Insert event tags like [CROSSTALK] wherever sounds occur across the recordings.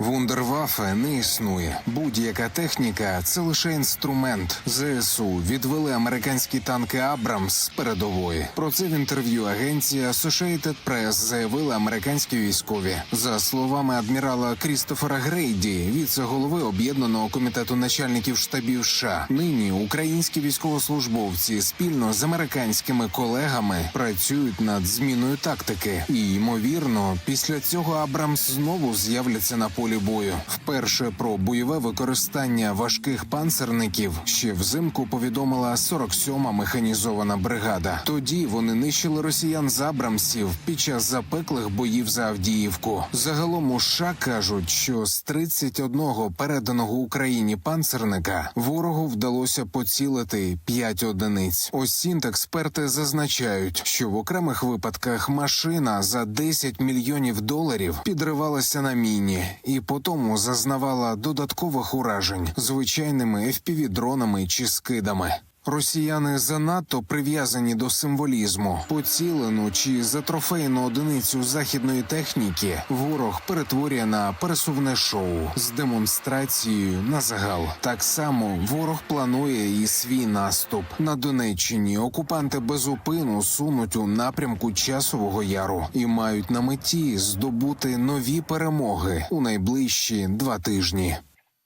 Вундервафе не існує. Будь-яка техніка це лише інструмент. ЗСУ відвели американські танки Абрамс з передової. Про це в інтерв'ю агенція Associated Press заявили американські військові. За словами адмірала Крістофера Грейді, віце-голови об'єднаного комітету начальників штабів США, нині українські військовослужбовці спільно з американськими колегами працюють над зміною тактики. І ймовірно, після цього Абрамс знову з'являться на полі бою. Вперше про бойове використання важких панцерників ще взимку повідомила 47-ма механізована бригада. Тоді вони нищили росіян з Абрамсів під час запеклих боїв за Авдіївку. Загалом у США кажуть, що з 31 переданого Україні панцерника ворогу вдалося поцілити 5 одиниць. Осінт експерти зазначають, що в окремих випадках машина за 10 мільйонів доларів підривалася на міні і потому зазнавала додаткових уражень звичайними FPV-дронами чи скидами. Росіяни занадто прив'язані до символізму. Поцілену чи за трофейну одиницю західної техніки ворог перетворює на пересувне шоу з демонстрацією на загал. Так само ворог планує і свій наступ на Донеччині. Окупанти безупину сунуть у напрямку часового яру і мають на меті здобути нові перемоги у найближчі два тижні.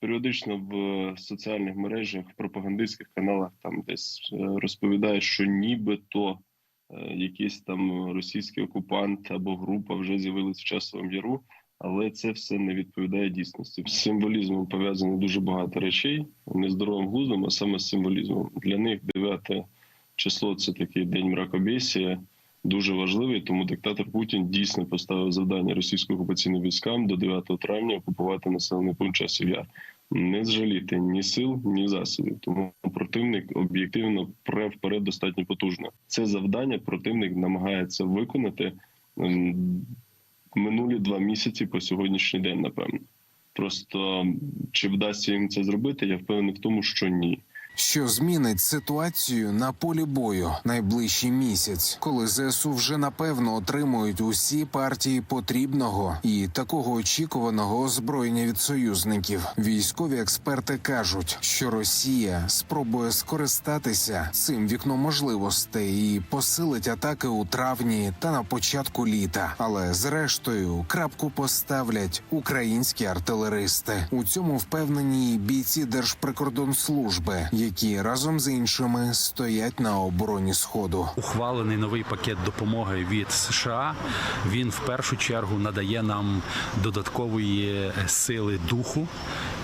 Періодично в соціальних мережах, в пропагандистських каналах там десь е, розповідають, що нібито е, якийсь там російський окупант або група вже з'явились в часовому яру, але це все не відповідає дійсності. З символізмом пов'язано дуже багато речей, не здоровим глуздом, а саме з символізмом. Для них 9 число це такий день мракобесія. Дуже важливий, тому диктатор Путін дійсно поставив завдання російсько-окупаційним військам до 9 травня окупувати населений пункт часів яр не зжаліти ні сил, ні засобів. Тому противник об'єктивно пре вперед достатньо потужно. Це завдання противник намагається виконати ем, минулі два місяці по сьогоднішній день. Напевно, просто чи вдасться їм це зробити? Я впевнений в тому, що ні. Що змінить ситуацію на полі бою найближчий місяць, коли ЗСУ вже напевно отримують усі партії потрібного і такого очікуваного озброєння від союзників. Військові експерти кажуть, що Росія спробує скористатися цим вікном можливостей і посилить атаки у травні та на початку літа. Але зрештою крапку поставлять українські артилеристи. У цьому впевнені бійці Держприкордонслужби, які разом з іншими стоять на обороні сходу. ухвалений новий пакет допомоги від США. Він в першу чергу надає нам додаткової сили духу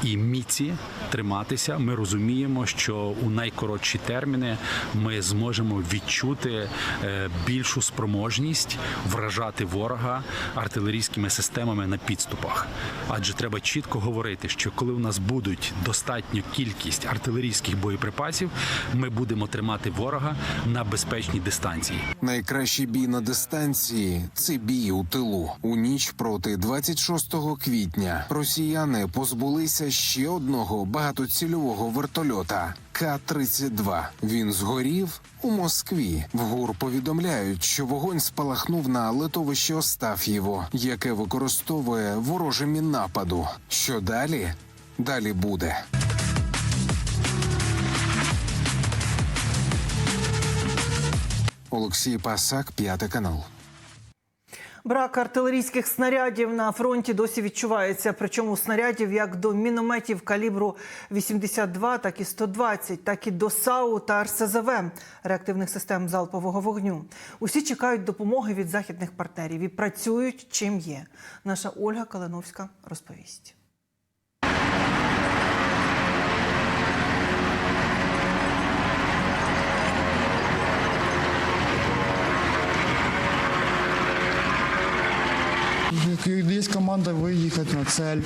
і міці триматися. Ми розуміємо, що у найкоротші терміни ми зможемо відчути е, більшу спроможність вражати ворога артилерійськими системами на підступах. Адже треба чітко говорити, що коли у нас будуть достатню кількість артилерійських боєприпасів, ми будемо тримати ворога на безпечній дистанції. Найкращий бій на дистанції це бій у тилу. У ніч проти 26 квітня росіяни позбулися ще одного багатоцільового вертольота. К-32. Він згорів у Москві. В ГУР повідомляють, що вогонь спалахнув на литовище Остаф'єво, яке використовує вороже міннападу. Що далі? Далі буде. Олексій Пасак, п'ятий канал. Брак артилерійських снарядів на фронті досі відчувається. Причому снарядів як до мінометів калібру 82, так і 120, так і до САУ та РСЗВ реактивних систем залпового вогню. Усі чекають допомоги від західних партнерів і працюють чим є. Наша Ольга Калиновська розповість. Есть команда выехать на цель,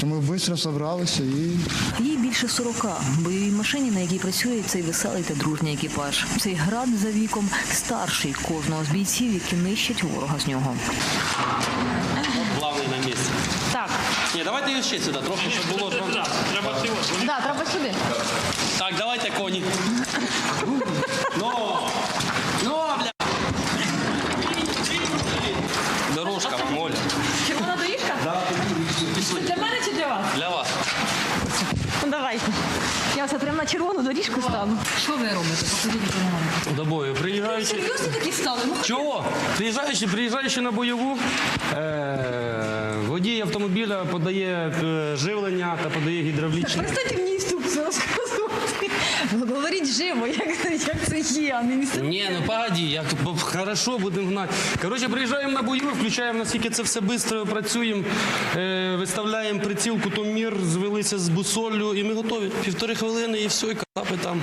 то мы быстро собрались и Їй більше 40. Бойовій машині, на якій працює цей веселий та дружній екіпаж. Цей град за віком старший кожного з бійців, які нищать ворога з нього. Главний на місці. Так, Ні, давайте її ще сюди, трохи, щоб було. да, треба сюди. Так, давайте коні. [LAUGHS] Ну, ну, стану. Що ви робите? Покажіть допомогу. До бою. Приїжджаючи. Серйозно такі стали? Ну, Чого? Приїжджаючи, приїжджаючи на бойову, е- водій автомобіля подає е, живлення та подає гідравлічні. Перестаньте мені інструкцію розказувати. Говоріть живо, як це, як це є, а не місце. Ні, ну погоді, як хорошо будемо гнати. Коротше, приїжджаємо на бою, включаємо наскільки це все швидко працюємо, е, виставляємо приціл, кутомір, звелися з бусоллю, і ми готові. Півтори хвилини і все, і капи там.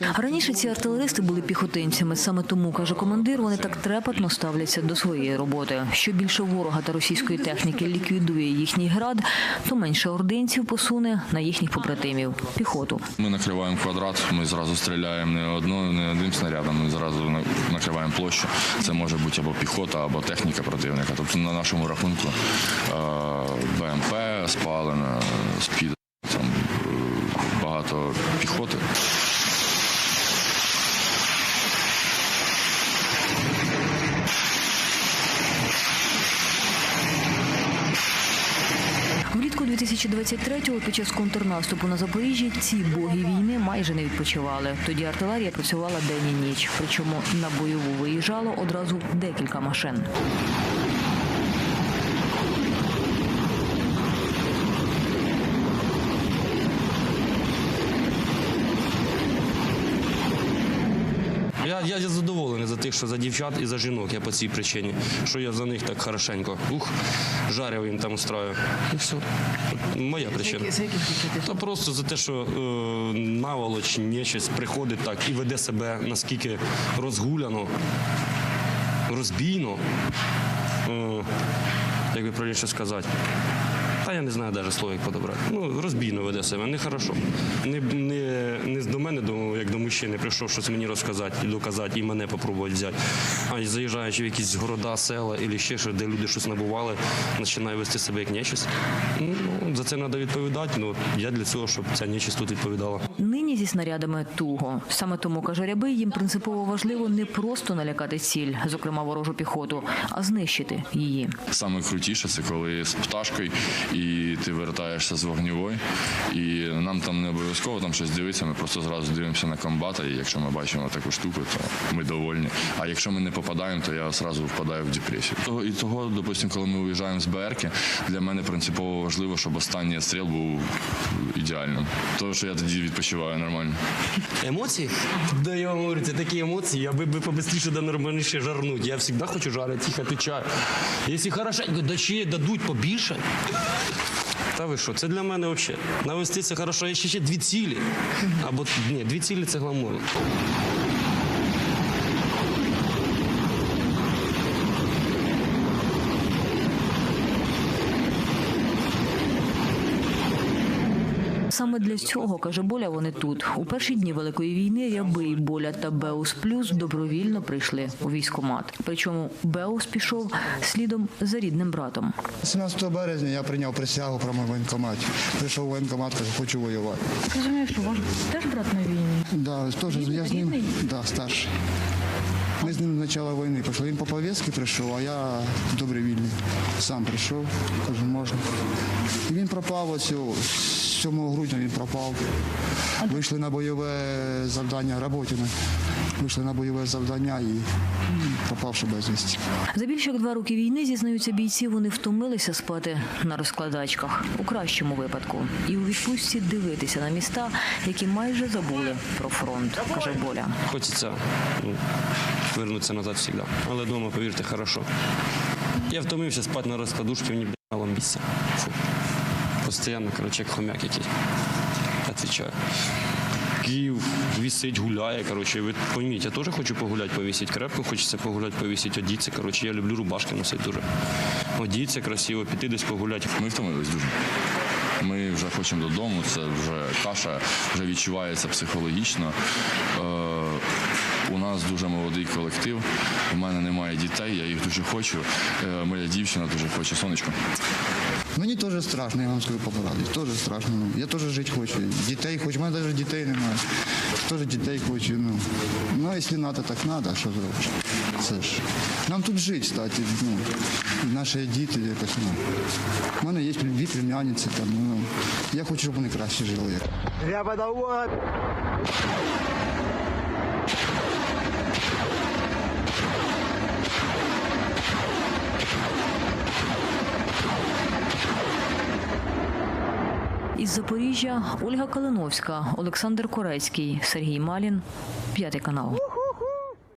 Раніше ці артилеристи були піхотинцями. Саме тому, каже командир, вони так трепетно ставляться до своєї роботи. Що більше ворога та російської техніки ліквідує їхній град, то менше ординців посуне на їхніх побратимів піхоту. Ми накриваємо квадрат, ми зразу стріляємо не одно, не одним снарядом, ми зразу накриваємо площу. Це може бути або піхота, або техніка противника. Тобто на нашому рахунку БМП спалено, спід там е, багато піхоти. 2023-го під час контрнаступу на Запоріжжі ці боги війни майже не відпочивали. Тоді артилерія працювала день і ніч. Причому на бойову виїжджало одразу декілька машин. Я, я задоволений за тих, що за дівчат і за жінок. Я по цій причині. Що я за них так хорошенько. Ух, жарив їм там устраю. І все. Моя причина. Та просто за те, що е, наволоч, нечисть приходить так і веде себе наскільки розгуляно, розбійно. Е, як би правильніше сказати. Я не знаю навіть слово, як подобрати. Ну, розбійно веде себе, нехорошо. Не, не, не до мене, до, як до мужчини, прийшов щось мені розказати і доказати, і мене попробувати взяти. А й заїжджаючи в якісь города, села або ще щось, де люди щось набували, починає вести себе як нечисть. Ну, за це треба відповідати. Ну, я для цього, щоб ця нечисть тут відповідала. Нині зі снарядами туго. Саме тому, каже Рябий, їм принципово важливо не просто налякати ціль, зокрема ворожу піхоту, а знищити її. Саме крутіше це коли з пташкою і ти вертаєшся з вогневої. І нам там не обов'язково там щось дивитися, ми просто зразу дивимося на комбата. І якщо ми бачимо таку штуку, то ми довольні. А якщо ми не попадаємо, то я одразу впадаю в депресію. Того і того, допустимо, коли ми виїжджаємо з БРК, для мене принципово важливо, щоб останній стріл був ідеальним. Тому що я тоді відпочиваю нормально. Емоції? Да я вам говорю, це такі емоції, аби би побистріше да нормальніше жарнуть. Я завжди хочу жарити, їх отвечаю. Якщо хорошенько, да ще дадуть побільше. Та ви що, це для мене взагалі. Навести це хорошо, я ще, ще дві цілі. Або ні, дві цілі це гламурно. Саме для цього, каже Боля, вони тут. У перші дні Великої війни Рябий, Боля та Беус Плюс добровільно прийшли у військкомат. Причому Беус пішов слідом за рідним братом. 17 березня я прийняв присягу про мій воєнкомат. Прийшов в воєнкомат, кажу, хочу воювати. Розумію, що ваш теж брат на війні. Да, теж я з ним да, старший. Ми з ним з початку війни пішли. Він по повістці прийшов, а я добровільний. Сам прийшов, кажу, можна. І він пропав оцю, 7 грудня він пропав. Вийшли на бойове завдання Работіна. Вийшли на бойове завдання і пропавши безвісті. За більше як два роки війни зізнаються бійці, вони втомилися спати на розкладачках у кращому випадку, і у відпустці дивитися на міста, які майже забули про фронт, каже Боля. Хочеться ну, вернутися назад завжди. Але вдома, повірте, хорошо. Я втомився спати на розкладушці, мені б мало місця. Фу. Постоянно, коротше, як хомяк якийсь. Отвічаю. Київ висить, гуляє. Коротше, ви пойміть, я теж хочу погуляти, повісити. Крепко хочеться погуляти, повісити, одіться. Коротше, я люблю рубашки носити дуже. Одіться красиво, піти десь погуляти. Ми втомились дуже. Ми вже хочемо додому, це вже каша вже відчувається психологічно. Е, у нас дуже молодий колектив. У мене немає дітей, я їх дуже хочу. Е, моя дівчина дуже хоче сонечко. Мені теж страшно, я вам скажу по правді. Теж страшно. Ну, я теж жити хочу. Дітей хочу, у мене навіть дітей немає. Теж дітей хочу. Ну, ну а якщо треба, так треба, що зробиш. Це ж. Нам тут жити, кстати, ну, наші діти якось. Ну. У мене є дві племянниці там. Ну, я хочу, щоб вони краще жили. Як. Із Запоріжжя Ольга Калиновська, Олександр Корецький, Сергій Малін, п'ятий канал.